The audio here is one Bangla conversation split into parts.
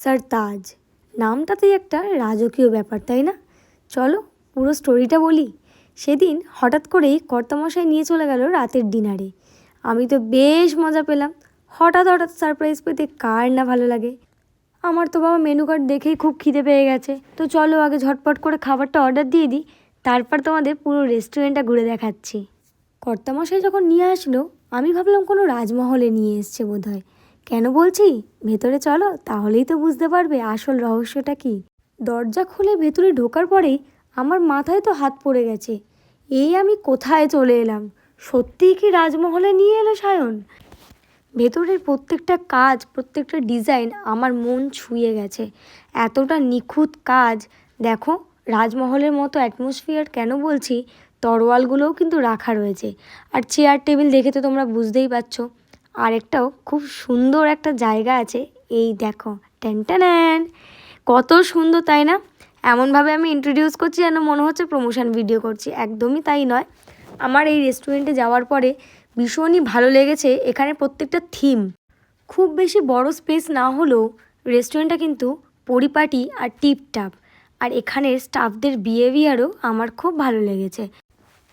সারতাজ নামটাতেই একটা রাজকীয় ব্যাপার, তাই না? চলো, পুরো স্টোরিটা বলি। সেদিন হঠাৎ করেই কর্তামশাই নিয়ে চলে গেল রাতের ডিনারে আমি তো বেশ মজা পেলাম। হঠাৎ হঠাৎ সারপ্রাইজ পেতে কার না ভালো লাগে। আমার তো বাবা মেনু কার্ড দেখেই খুব খিদে পেয়ে গেছে। তো চলো আগে ঝটপট করে খাবারটা অর্ডার দিয়ে দিই। তারপর তোমাদের পুরো রেস্টুরেন্টটা ঘুরে দেখাচ্ছি। কর্তামশাই যখন নিয়ে আসলো, আমি ভাবলাম কোনো রাজমহলে নিয়ে এসছে বোধহয়। কেন বলছি? ভেতরে চলো, তাহলেই তো বুঝতে পারবে আসল রহস্যটা কি। দরজা খুলে ভেতরে ঢোকার পরেই আমার মাথায় তো হাত পড়ে গেছে। এই আমি কোথায় চলে এলাম? সত্যিই কি রাজমহলে নিয়ে এলো সায়ন? ভেতরের প্রত্যেকটা কাজ, প্রত্যেকটা ডিজাইন আমার মন ছুঁয়ে গেছে। এতটা নিখুঁত কাজ। দেখো, রাজমহলের মতো অ্যাটমসফিয়ার কেন বলছি? তরোয়ালগুলোও কিন্তু রাখা রয়েছে। আর চেয়ার, টেবিল দেখে তো তোমরা বুঝতেই পারছ। আরেকটাও খুব সুন্দর একটা জায়গা আছে, এই দেখো ট্যান কত সুন্দর, তাই না? এমনভাবে আমি ইন্ট্রোডিউস করছি যেন মনে হচ্ছে প্রমোশন ভিডিও করছি, একদমই তাই নয়। আমার এই রেস্টুরেন্টে যাওয়ার পরে ভীষণই ভালো লেগেছে, এখানে প্রত্যেকটা থিম খুব বেশি বড় স্পেস না হলেও রেস্টুরেন্টটা কিন্তু পরিপাটি আর টিপটাপ আর এখানের স্টাফদের বিহেভিয়ারও আমার খুব ভালো লেগেছে।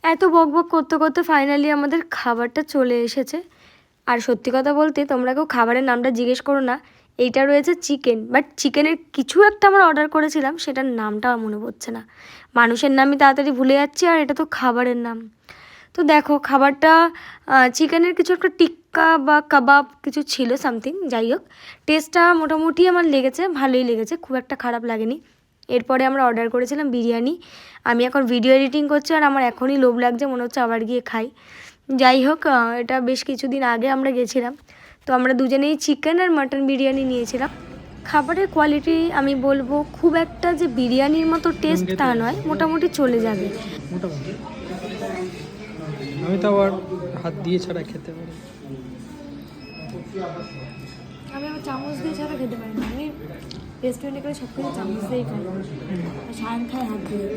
এত বক বক করতে করতে ফাইনালি আমাদের খাবারটা চলে এসেছে। আর সত্যি কথা বলতে তোমরা কেউ খাবারের নামটা জিজ্ঞেস করো না, এইটা রয়েছে চিকেন। বাট চিকেনের কিছু একটা আমরা অর্ডার করেছিলাম, সেটার নামটা মনে পড়ছে না। মানুষের নামই তাড়াতাড়ি ভুলে যাচ্ছি আর এটা তো খাবারের নাম। তো দেখো, খাবারটা চিকেনের কিছু একটা টিক্কা বা কাবাব কিছু ছিল সামথিং যাই হোক। টেস্টটা মোটামুটি আমার লেগেছে, ভালোই লেগেছে, খুব একটা খারাপ লাগেনি। এরপরে আমরা অর্ডার করেছিলাম বিরিয়ানি। আমি এখন ভিডিও এডিটিং করছি আর আমার এখনই লোভ লাগছে, মনে হচ্ছে আবার গিয়ে খাই। যাই হোক এটা বেশ কিছুদিন আগে আমরা গেছিলাম। তো আমরা দুজনেই চিকেন আর মাটন বিরিয়ানি নিয়েছিলাম। খাবারের কোয়ালিটি আমি বলব খুব একটা যে বিরিয়ানির মতো টেস্ট তা নয় মোটামুটি চলে যাবে। আমি তো আবার হাত দিয়ে ছাড়া খেতে পারি। আমি আমার চামচ দিয়ে ছাড়া খেতে পারি না। আমি রেস্টুরেন্টে করে সব কিছু চামচ দিয়েই খাই। সায়ন খায় হাত দিয়ে।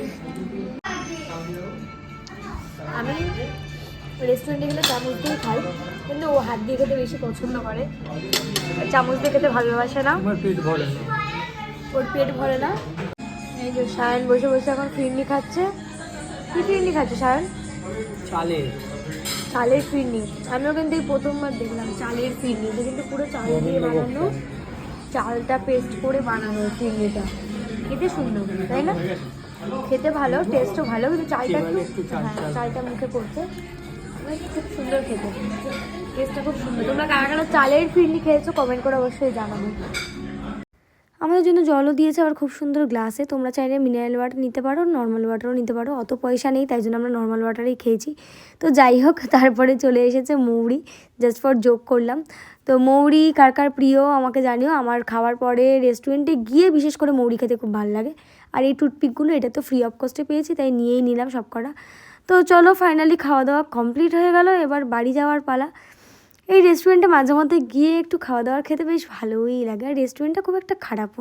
আমি রেস্টুরেন্টে গেলে চামচ দিয়ে খাই কিন্তু ও হাত দিয়ে খেতে বেশি পছন্দ করে। চামচ দিয়ে খেতে ভালোবাসে না। ওর পেট ভরে না। এই যে সায়ন বসে বসে এখন ফিরনি খাচ্ছে। কি ফিরনি খাচ্ছে সায়ন? চালের। চালের ফিরনি। আমিও কিন্তু এই প্রথমবার দেখলাম চালের ফিরনি। এটা কিন্তু পুরো চাল দিয়ে বানানো। চালটা পেস্ট করে বানানো ফিরনিটা। খেতে সুন্দর তাই না? খেতে ভালো টেস্টও ভালো কিন্তু চালটা একটু হ্যাঁ চাল। চালটা মুখে পড়ছে। সুন্দর খেতে। টেস্টটা খুব সুন্দর। তোমরা কারা কারা চালের ফিরনি খেয়েছো কমেন্ট করে অবশ্যই জানাব। আমাদের জন্য জলও দিয়েছে আবার খুব সুন্দর গ্লাসে। তোমরা চাইলে মিনারেল ওয়াটার নিতে পারো নর্মাল ওয়াটারও নিতে পারো। অত পয়সা নেই, তাই জন্য আমরা নর্মাল ওয়াটারেই খেয়েছি। তো যাই হোক, তারপরে চলে এসেছে মৌরি। জাস্ট ফর যোগ করলাম। তো মৌরি, কার কার প্রিয় আমাকে জানিও। আমার খাওয়ার পরে রেস্টুরেন্টে গিয়ে বিশেষ করে মৌরি খেতে খুব ভালো লাগে। আর এই টুথপিকগুলো এটা তো ফ্রি অফ কস্টে পেয়েছি, তাই নিয়েই নিলাম সব কটা তো চলো ফাইনালি খাওয়া দাওয়া কমপ্লিট হয়ে গেল, এবার বাড়ি যাওয়ার পালা। এই রেস্টুরেন্টে মাঝে মধ্যে গিয়ে একটু খাওয়া দাওয়ার খেতে বেশ ভালোই লাগে। আর রেস্টুরেন্টটা খুব একটা খারাপও না।